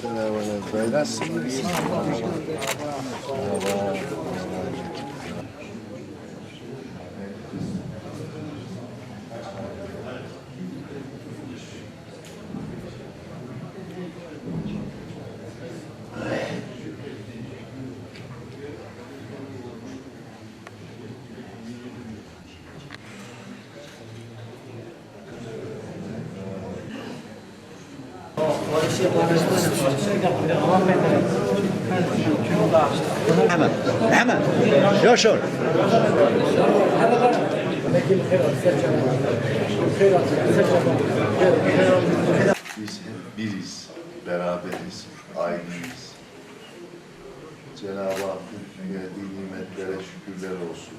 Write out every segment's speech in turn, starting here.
Selamünaleyküm. Nasılsınız? Hemen, hemen. Yaşar. Biz hep biriz, beraberiz, aynıyız. Cenab-ı Hakk'ın verdiği nimetlere şükürler olsun.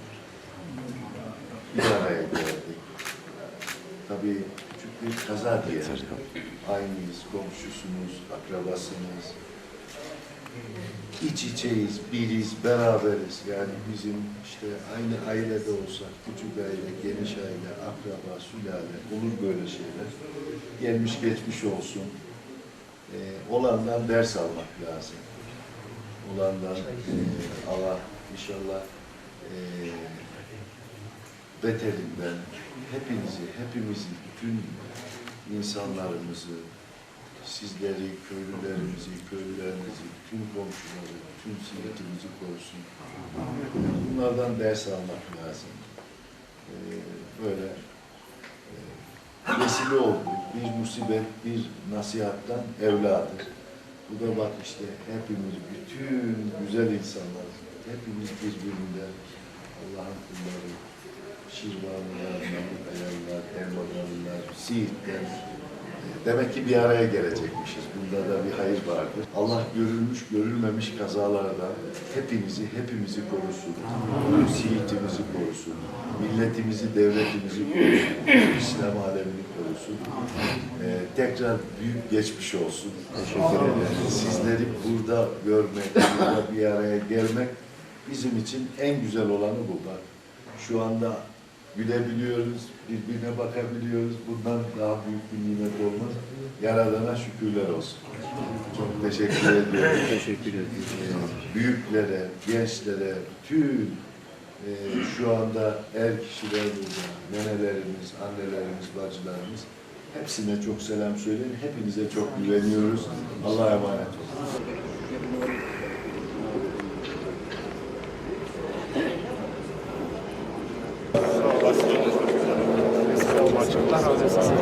Bir araya geldik. Tabii bir kaza diyelim. Aynıyız, komşusunuz, akrabasınız. İç içeyiz, biriz, beraberiz. Yani bizim işte aynı ailede olsak, küçük aile, geniş aile, akraba, sülale, olur böyle şeyler. Gelmiş geçmiş olsun. Ee, olandan ders almak lazım. Olandan e, Allah inşallah e, beterinden hepinizi, hepimizi, bütün insanlarımızı, sizleri, köylülerimizi, köylülerimizi, tüm komşuları, tüm simitimizi korusun. Bunlardan ders almak lazım. Ee, böyle e, vesile oldu. Bir musibet, bir nasihattan evladır. Bu da bak işte hepimiz, bütün güzel insanlar, hepimiz birbirinden Allah'ın kulları, Şirvanlılar, Mahmut Ayarlar, Elmadarlılar, Siirt'ten, Demek ki bir araya gelecekmişiz. Bunda da bir hayır vardır. Allah görülmüş, görülmemiş kazalardan hepimizi, hepimizi korusun. Siirtimizi korusun. Milletimizi, devletimizi korusun. İslam alemini korusun. Ee, tekrar büyük geçmiş olsun. Teşekkür ederim. Sizleri burada görmek, burada bir araya gelmek bizim için en güzel olanı bu. Bak, şu anda gülebiliyoruz, birbirine bakabiliyoruz. Bundan daha büyük bir nimet olmaz. Yaradana şükürler olsun. Çok teşekkür ediyorum. Teşekkür. Ee, Büyüklere, gençlere, tüm e, şu anda er kişiler burada, nenelerimiz, annelerimiz, bacılarımız hepsine çok selam söyleyin. Hepinize çok güveniyoruz. Allah'a emanet olun. Allah razı olsun.